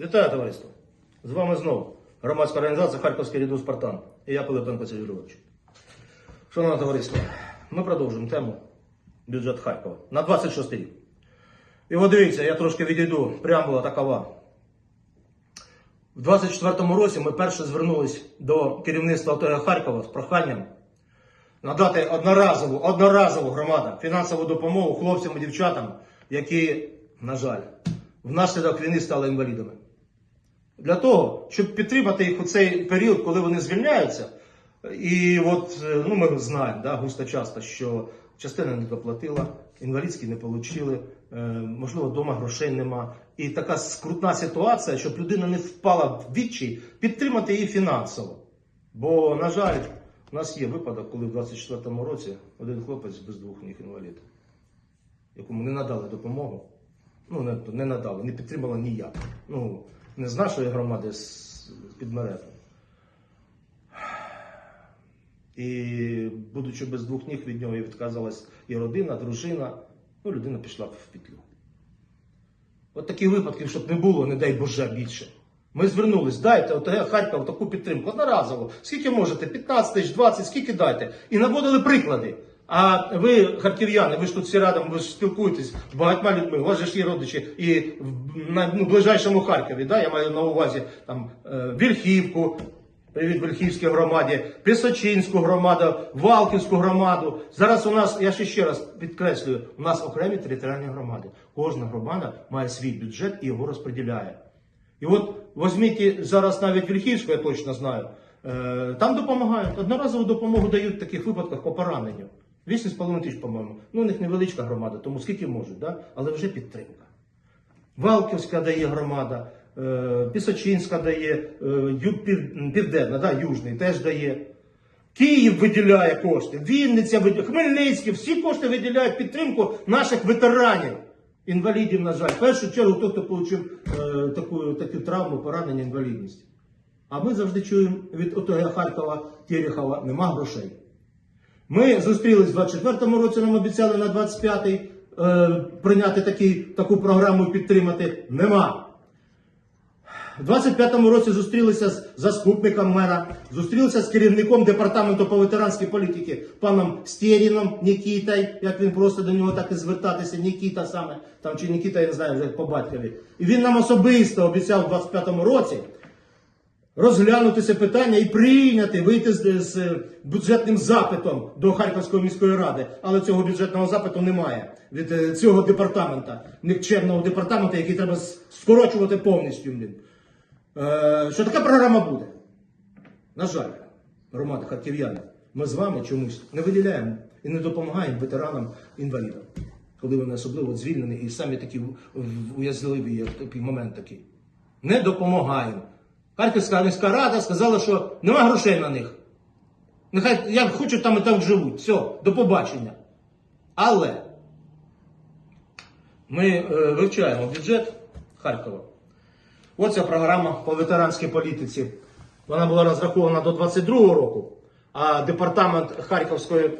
Вітаю, товариство! З вами знову громадська організація Харківський ряду Спартан. І я Пилипенко Сергій Григорович. Шановне товариство, ми продовжуємо тему бюджет Харкова на 26 рік. І от дивіться, я трошки відійду. Преамбула такова. В 24-му році ми перше звернулись до керівництва ОТГ Харкова з проханням надати одноразову, одноразову громадам фінансову допомогу хлопцям і дівчатам, які, на жаль, внаслідок війни стали інвалідами. Для того, щоб підтримати їх у цей період, коли вони звільняються. І от е, ну, ми знаємо да, густо часто, що частина не доплатила, інвалідські не отримали, можливо, вдома грошей нема. І така скрутна ситуація, щоб людина не впала в відчай, підтримати її фінансово. Бо, на жаль, у нас є випадок, коли в 24-му році один хлопець без двох ніг інвалід, якому не надали допомогу. Ну, не, не надали, не підтримали ніяк. Ну, не з нашої громади, з підмерету. І, будучи без двох ніг, від нього і відказалась і родина, дружина, ну, людина пішла в петлю. От такі випадки, щоб не було, не дай Боже, більше. Ми звернулись, дайте ОТГ Харків таку підтримку одноразово. Скільки можете? 15 тисяч, 20, скільки дайте. І наводили приклади. А ви, харків'яни, ви ж тут всі радом, ви ж спілкуєтесь з багатьма людьми, у вас же ж є родичі і на ну, ближайшому Харкові, да, я маю на увазі там е, Вільхівку, Привіт Вільхівській громаді, Пісочинську громаду, Валківську громаду. Зараз у нас, я ще ще раз підкреслюю, у нас окремі територіальні громади. Кожна громада має свій бюджет і його розподіляє. І от візьміть зараз навіть Вільхівську, я точно знаю, е, там допомагають. Одноразову допомогу дають в таких випадках по пораненню. 8,5 тисяч, по-моєму. Ну, у них невеличка громада, тому скільки можуть, да? але вже підтримка. Валківська дає громада, е, Пісочинська дає, е, Південна, да, Южний теж дає. Київ виділяє кошти, Вінниця виділяє, Хмельницький, всі кошти виділяють підтримку наших ветеранів. Інвалідів, на жаль. В першу чергу, той, хто отримав е, таку, таку травму, поранення, інвалідність. А ми завжди чуємо від ОТГ Харкова, Терехова, нема грошей. Ми зустрілись в 24-му році, нам обіцяли на 25-й е, прийняти такий, таку програму і підтримати. Нема. В 25-му році зустрілися з заступником мера, зустрілися з керівником департаменту по ветеранській політиці, паном Стєріном Нікітою, як він просто до нього так і звертатися, Нікіта саме, там чи Нікіта, я не знаю, вже по батькові. І він нам особисто обіцяв в 25-му році розглянути це питання і прийняти, вийти з, з бюджетним запитом до Харківської міської ради. Але цього бюджетного запиту немає від е, цього департамента, нікчемного департаменту, який треба скорочувати повністю. Е, що така програма буде? На жаль, громада харків'яни, ми з вами чомусь не виділяємо і не допомагаємо ветеранам інвалідам, коли вони особливо звільнені і самі такі уязливі є такий момент такий. Не допомагаємо. Харківська міська рада сказала, що нема грошей на них. Нехай як хочуть, там і так живуть. Все, до побачення. Але ми е, вивчаємо бюджет Харкова. Оця програма по ветеранській політиці. Вона була розрахована до 22-го року, а департамент Харківської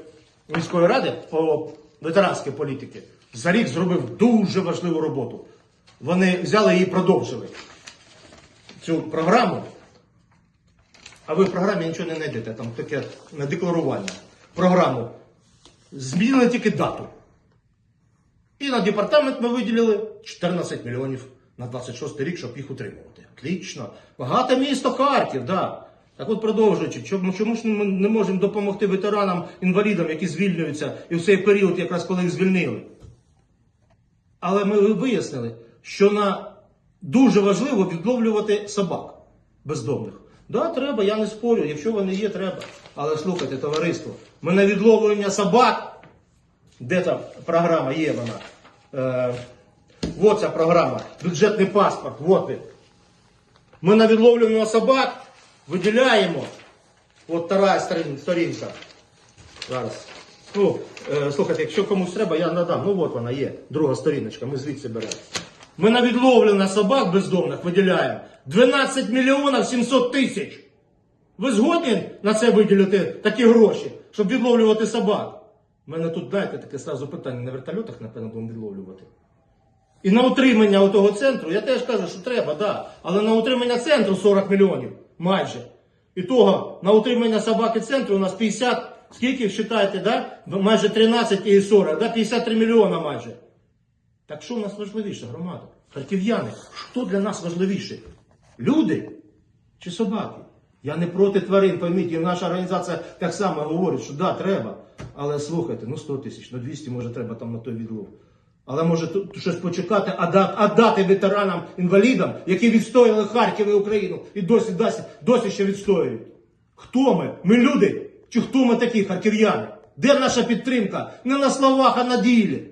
міської ради по ветеранській політиці за рік зробив дуже важливу роботу. Вони взяли її і продовжили цю програму. А ви в програмі нічого не знайдете, там таке на декларування. Програму. Змінили тільки дату. І на департамент ми виділили 14 мільйонів на 26 рік, щоб їх утримувати. Отлично. Багате місто Харків, да. Так от продовжуючи, чому, чому ж ми не можемо допомогти ветеранам, інвалідам, які звільнюються, і в цей період, якраз коли їх звільнили. Але ми вияснили, що на дуже важливо відловлювати собак бездомних. Да, треба, я не спорю, якщо вони є, треба. Але слухайте, товариство, ми на відловлення собак де та програма є вона? Е, от ця програма. Бюджетний паспорт. От він. Ми на відловлювання собак виділяємо. От втора сторін- сторінка. Зараз. Ну, е, слухайте, якщо комусь треба, я надам. Ну от вона є. Друга сторіночка. Ми звідси беремо. Ми на відловлення собак бездомних виділяємо 12 мільйонів 700 тисяч. Ви згодні на це виділити такі гроші, щоб відловлювати собак? У мене тут, знаєте, таке сразу питання на вертольотах, напевно, будемо відловлювати. І на утримання того центру, я теж кажу, що треба, да. Але на утримання центру 40 мільйонів майже. І того на утримання собаки центру у нас 50, скільки вважаєте, да? майже 13 і 40, да? 53 мільйона майже. Так що в нас важливіше, громада? Харків'яни, що для нас важливіше? Люди чи собаки? Я не проти тварин, пойміть, і наша організація так само говорить, що да, треба. Але слухайте, ну 100 тисяч, ну 200 може треба там на той відлов. Але може тут щось почекати, а да- а дати ветеранам, інвалідам, які відстояли Харків і Україну і досі, досі, досі ще відстоюють. Хто ми? Ми люди? Чи хто ми такі харків'яни? Де наша підтримка? Не на словах, а на ділі.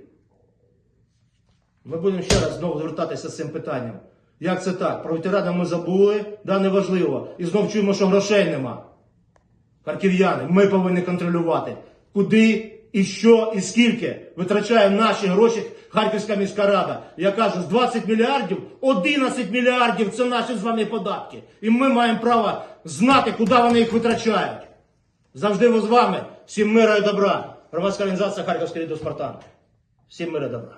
Ми будемо ще раз знову звертатися з цим питанням. Як це так? Про ветерана ми забули, да, неважливо. І знов чуємо, що грошей нема. Харків'яни, ми повинні контролювати, куди і що і скільки витрачає наші гроші Харківська міська рада. Я кажу, з 20 мільярдів 11 мільярдів це наші з вами податки. І ми маємо право знати, куди вони їх витрачають. Завжди ми з вами. Всім мира і добра. Громадська організація Харківський Лідо Спартан. Всім мира і добра.